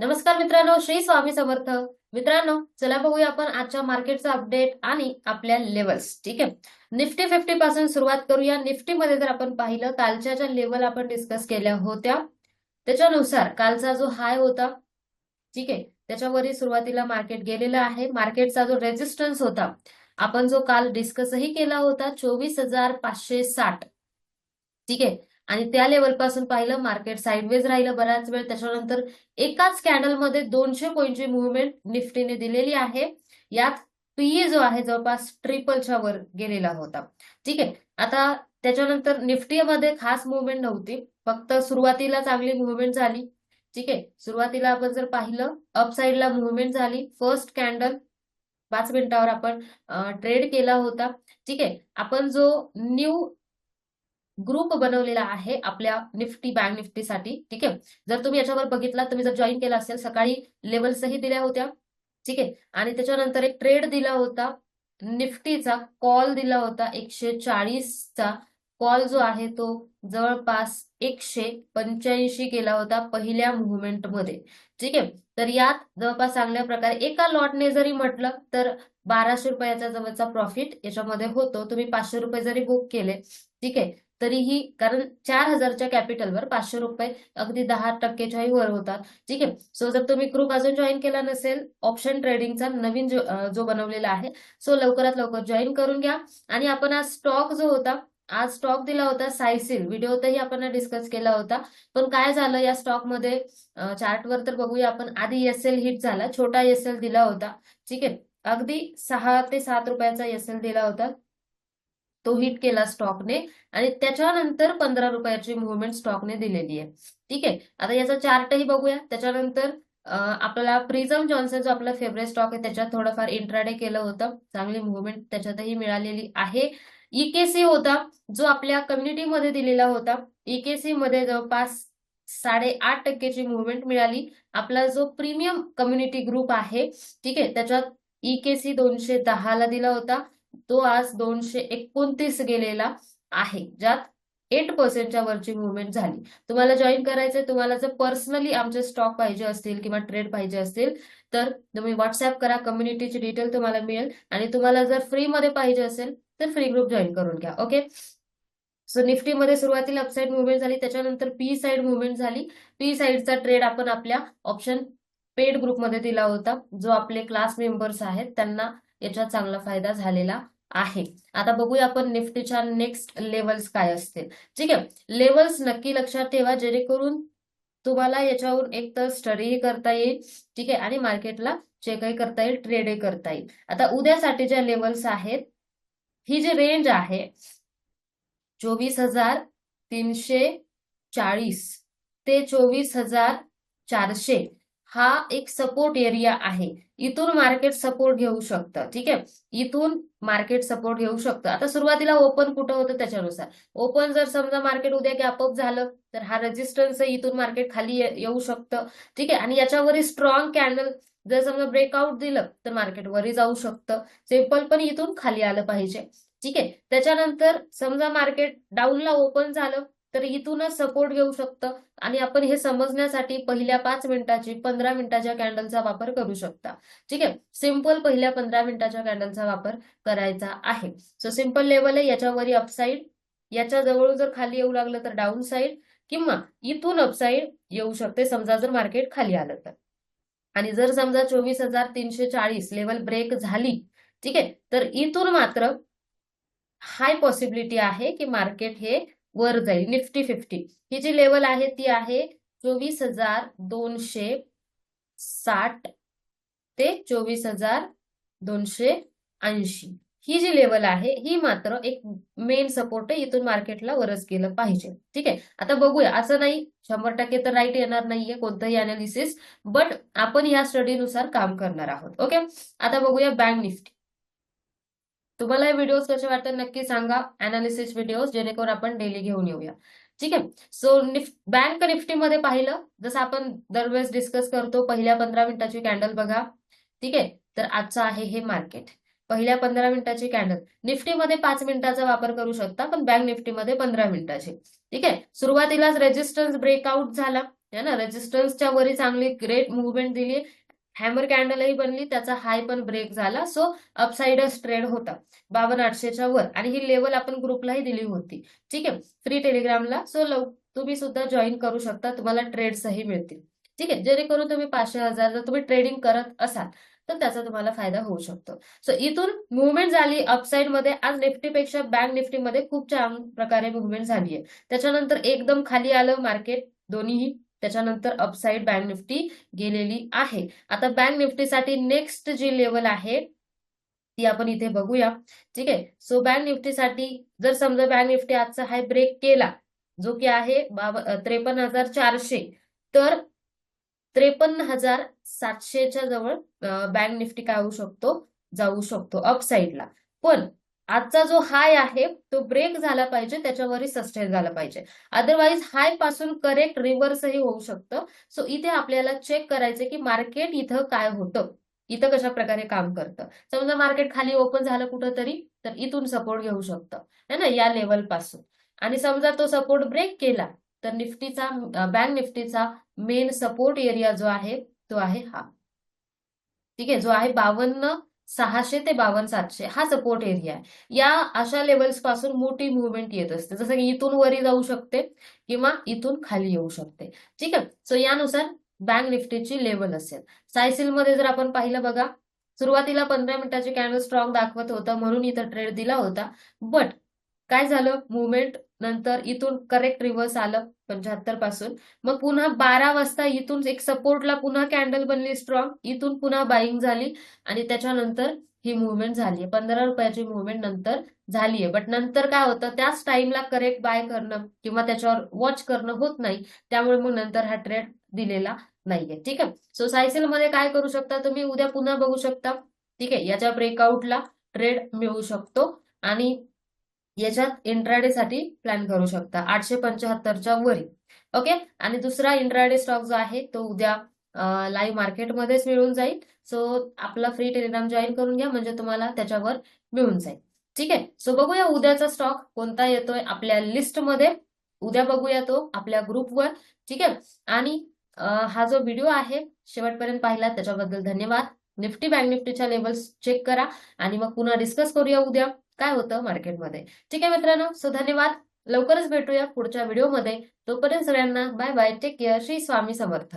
नमस्कार मित्रांनो श्री स्वामी समर्थ. मित्रांनो चला बघूया आपण आजच्या मार्केटचा अपडेट आणि आपल्या लेवल्स ठीक आहे? निफ्टी फिफ्टी पासून सुरुवात करूया. निफ्टी मध्ये जर आपण पाहिलं कालच्या ज्या लेवल आपण डिस्कस केल्या होत्या त्याच्यानुसार कालचा जो हाय होता ठीक आहे? त्याच्यावरही सुरुवातीला मार्केट गेलेलं आहे. मार्केटचा जो रेजिस्टन्स होता आपण जो काल डिस्कसही केला होता चोवीस हजार पाचशे साठ ठीक आहे? आणि त्या लेवलपासून पाहिलं मार्केट साईडवेज राहिलं बराच वेळ. त्याच्यानंतर एकाच कॅन्डलमध्ये दोनशे पॉईंटची मुवमेंट निफ्टीने दिलेली आहे. यात पीई जो आहे जवळपास ट्रिपलच्या वर गेलेला होता. ठीक आहे? आता त्याच्यानंतर निफ्टी मध्ये खास मुवमेंट नव्हती. फक्त सुरुवातीला चांगली मुवमेंट झाली. ठीक आहे? सुरुवातीला आपण जर पाहिलं अपसाईडला मुवमेंट झाली. फर्स्ट कॅन्डल पाच मिनिटावर आपण ट्रेड केला होता. ठीक आहे? आपण जो न्यू ग्रुप बनवलेला आहे आपल्या निफ्टी बँक निफ्टीसाठी. ठीक आहे? जर तुम्ही याच्यावर बघितला तुम्ही जर जॉईन केला असेल सकाळी लेवल्सही दिल्या होत्या. ठीक आहे? आणि त्याच्यानंतर एक ट्रेड दिला होता निफ्टीचा कॉल दिला होता एकशे चाळीसचा कॉल जो आहे तो जवळपास एकशे पंच्याऐंशी केला होता पहिल्या मुवमेंटमध्ये. ठीक आहे? तर यात जवळपास चांगल्या प्रकारे एका लॉटने जरी म्हटलं तर बाराशे रुपयाचा जवळचा प्रॉफिट याच्यामध्ये होतो. तुम्ही पाचशे रुपये जरी बुक केले ठीक आहे? तरीही कारण चार हजारच्या कॅपिटलवर पाचशे रुपये अगदी दहा टक्केच्याही वर होतात. ठीक आहे? सो जर तुम्ही ग्रुप अजून जॉईन केला नसेल ऑप्शन ट्रेडिंगचा नवीन जो जो बनवलेला आहे सो लवकरात लवकर जॉईन करून घ्या. आणि आपण आज स्टॉक जो होता आज स्टॉक दिला होता सायसिल. व्हिडिओतही आपण डिस्कस केला होता. पण काय झालं या स्टॉकमध्ये चार्टवर तर बघूया आपण. आधी एस एल हिट झाला छोटा एस एल दिला होता. ठीक आहे? अगदी सहा ते सात रुपयाचा एस एल दिला होता. तो हिट केला स्टॉकने आणि त्याच्यानंतर पंधरा रुपयाची मुवमेंट स्टॉकने दिलेली आहे. ठीक आहे? आता याचा चार्टही बघूया. त्याच्यानंतर आपल्याला प्रिझम जॉन्सन जो आपला फेवरेट स्टॉक आहे त्याच्यात थोडंफार इंट्राडे केलं होतं. चांगली मुवमेंट त्याच्यातही मिळालेली आहे. इकेसी होता जो आपल्या कम्युनिटीमध्ये दिलेला होता. इकेसी मध्ये जवळपास साडेआठ टक्केची मुवमेंट मिळाली. आपला जो प्रीमियम कम्युनिटी ग्रुप आहे ठीक आहे? त्याच्यात इकेसी दोनशे दहाला दिला होता. तो आज दोनशे एकोणतीस गेलेला आहे ज्यात एट पर्सेंटच्या वरची मुवमेंट झाली. तुम्हाला जॉईन करायचंय तुम्हाला जर पर्सनली आमचे स्टॉक पाहिजे असतील किंवा ट्रेड पाहिजे असतील तर तुम्ही व्हॉट्सअप करा कम्युनिटीची डिटेल तुम्हाला मिळेल. आणि तुम्हाला जर फ्री मध्ये पाहिजे असेल तर फ्री ग्रुप जॉईन करून घ्या ओके सो निफ्टीमध्ये सुरुवातीला अपसाईड मुवमेंट झाली त्याच्यानंतर पी साईड मुवमेंट झाली. पी साईडचा ट्रेड आपण आपल्या ऑप्शन पेड ग्रुपमध्ये दिला होता जो आपले क्लास मेंबर्स आहेत त्यांना याचा चांगला फायदा झालेला आहे. आता बघूया आपण निफ्टीच्या नेक्स्ट लेवल्स काय असतील. ठीक आहे? लेवल्स नक्की लक्षात ठेवा जेणेकरून तुम्हाला याच्यावरून एक तर स्टडीही करता येईल ठीक आहे? आणि मार्केटला चेकही करता येईल ट्रेडही करता येईल. आता उद्यासाठी ज्या लेवल्स आहेत ही जी रेंज आहे चोवीस हजार तीनशे चाळीस ते चोवीस हजार चारशे. हा एक सपोर्ट एरिया आहे. इथून मार्केट सपोर्ट घेऊ शकतं. ठीक आहे? इथून मार्केट सपोर्ट घेऊ शकतं. आता सुरुवातीला ओपन कुठं होतं त्याच्यानुसार? ओपन जर समजा मार्केट उद्या गॅपअप झालं तर हा रेजिस्टन्स इथून मार्केट खाली येऊ शकतं. ठीक आहे? आणि याच्यावरही स्ट्रॉंग कॅन्डल जर समजा ब्रेकआउट दिलं तर मार्केट वरही जाऊ शकतं. सिंपल पण इथून खाली आलं पाहिजे. ठीक आहे? त्याच्यानंतर समजा मार्केट डाऊनला ओपन झालं तर इथूनच सपोर्ट घेऊ शकतं. आणि आपण हे समजण्यासाठी पहिल्या पाच मिनिटाची पंधरा मिनिटाच्या कॅन्डलचा वापर करू शकता. ठीक आहे? सिंपल पहिल्या पंधरा मिनिटाच्या कॅन्डलचा वापर करायचा आहे. सो सिंपल लेवल आहे. याच्यावरी अपसाईड याच्या जवळून जर खाली येऊ लागलं तर डाऊन साईड किंवा इथून अपसाईड येऊ शकते. समजा जर मार्केट खाली आलं तर. आणि जर समजा चोवीस हजार तीनशे चाळीस लेवल ब्रेक झाली ठीक आहे? तर इथून मात्र हाय पॉसिबिलिटी आहे की मार्केट हे वर जाईल. निफ्टी फिफ्टी ही जी लेवल आहे ती आहे चोवीस हजार दोनशे साठ ते चोवीस हजार दोनशे ऐंशी. ही जी लेवल आहे ही मात्र एक मेन सपोर्ट आहे इथून मार्केटला वरच गेलं पाहिजे. ठीक आहे? आता बघूया. असं नाही शंभर टक्के तर राईट येणार नाहीये कोणतंही अनालिसिस बट आपण या स्टडीनुसार काम करणार आहोत. ओके आता बघूया बँक निफ्टी तुम्हाला हे व्हिडिओज कसे वाटतात नक्की सांगा. अनालिसिस व्हिडिओज जेणेकरून आपण डेली घेऊन येऊया. ठीक आहे? सो निफ्ट बँक निफ्टीमध्ये पाहिलं जसं आपण दरवेळेस डिस्कस करतो पहिल्या पंधरा मिनिटाची कॅन्डल बघा. ठीक आहे? तर आजचं आहे हे मार्केट पहिल्या पंधरा मिनिटाची कॅन्डल निफ्टीमध्ये पाच मिनिटाचा वापर करू शकता पण बँक निफ्टीमध्ये पंधरा मिनिटाची. ठीक आहे? सुरुवातीलाच रेजिस्टन्स ब्रेकआउट झाला. है ना? रेजिस्टन्सच्या वरी चांगली ग्रेट मुवमेंट दिली हॅमर कॅन्डलही बनली त्याचा हाय पण ब्रेक झाला सो अपसाइडच ट्रेड होता बावन्न आठशेच्या वर. आणि ही लेवल आपण ग्रुपलाही दिली होती. ठीक आहे? फ्री टेलिग्रामला सो लव तुम्ही सुद्धा जॉईन करू शकता तुम्हाला ट्रेड्सही मिळतील. ठीक आहे? जेणेकरून तुम्ही पाचशे हजार जर तुम्ही ट्रेडिंग करत असाल तर त्याचा तुम्हाला फायदा होऊ शकतो. सो इथून मुवमेंट झाली अपसाइडमध्ये आज निफ्टीपेक्षा बँक निफ्टीमध्ये खूप छान प्रकारे मुवमेंट झाली आहे त्याच्यानंतर एकदम खाली आलं मार्केट दोन्हीही. त्याच्यानंतर अपसाईड बँक निफ्टी गेलेली आहे. आता बँक निफ्टीसाठी नेक्स्ट जी लेवल आहे ती आपण इथे बघूया. ठीक? आहे सो बँक निफ्टीसाठी जर समजा बँक निफ्टी आजचा हाय ब्रेक केला जो की आहे बाव त्रेपन्न हजार चारशे तर त्रेपन्न हजार सातशेच्या जवळ बँक निफ्टी काय होऊ शकतो? जाऊ शकतो अपसाईडला पण आजचा जो हाय आहे तो ब्रेक झाला पाहिजे त्याच्यावरही सस्टेन झाला पाहिजे. अदरवाईज हायपासून करेक्ट रिव्हर्सही होऊ शकतं. सो इथे आपल्याला चेक करायचं की मार्केट इथं काय होतं. इथं कशा प्रकारे काम करतं. समजा मार्केट खाली ओपन झालं कुठंतरी तर इथून सपोर्ट घेऊ शकतं. है ना? या लेवलपासून. आणि समजा तो सपोर्ट ब्रेक केला तर निफ्टीचा बँक निफ्टीचा मेन सपोर्ट एरिया जो आहे तो आहे हा. ठीक? आहे जो आहे बावन्न सहाशे ते बावन्न सातशे हा सपोर्ट एरिया आहे. या अशा लेवल्सपासून मोठी मुवमेंट येत असते. जसं की इथून वरी जाऊ शकते किंवा इथून खाली येऊ शकते. ठीक आहे? सो यानुसार बँक निफ्टीची लेवल असेल. सायसिलमध्ये जर आपण पाहिलं बघा सुरुवातीला पंधरा मिनिटाची कॅन्डल स्ट्रॉंग दाखवत होतं म्हणून इथं ट्रेड दिला होता. बट काय झालं? मुवमेंट नंतर इथून करेक्ट रिव्हर्स आलं पंच्याहत्तरपासून. मग पुन्हा बारा वाजता इथून एक सपोर्टला पुन्हा कॅन्डल बनली स्ट्रॉंग इथून पुन्हा बाईंग झाली आणि त्याच्यानंतर ही मुवमेंट झाली आहे. पंधरा रुपयाची मुवमेंट नंतर झाली आहे. बट नंतर काय होतं? त्याच टाइमला करेक्ट बाय करणं किंवा त्याच्यावर वॉच करणं होत नाही. त्यामुळे मग नंतर हा ट्रेड दिलेला नाहीये. ठीक आहे? सो सायसेल मध्ये काय करू शकता तुम्ही? उद्या पुन्हा बघू शकता. ठीक आहे? याच्या ब्रेकआउटला ट्रेड मिळू शकतो. आणि याच्यात इंट्राडे साठी प्लॅन करू शकता. आठशे पंच्याहत्तरच्या वरी. ओके आणि दुसरा इंट्राडे स्टॉक जो आहे तो उद्या लाईव्ह मार्केटमध्येच मिळून जाईल. सो आपला फ्री टेलिग्राम जॉईन करून घ्या. म्हणजे तुम्हाला त्याच्यावर मिळून जाईल. ठीक आहे? सो बघूया उद्याचा स्टॉक कोणता येतोय आपल्या लिस्टमध्ये उद्या बघूया तो आपल्या ग्रुपवर ठीक आहे? आणि हा जो व्हिडिओ आहे शेवटपर्यंत पाहिला त्याच्याबद्दल धन्यवाद. निफ्टी बँक निफ्टीच्या लेवल्स चेक करा आणि मग पुन्हा डिस्कस करूया उद्या. काय होतं मार्केटमध्ये? ठीक आहे मित्रांनो सो धन्यवाद. लवकरच भेटूया पुढच्या व्हिडिओमध्ये तोपर्यंत सगळ्यांना bye bye take care Shri Swami Samarth.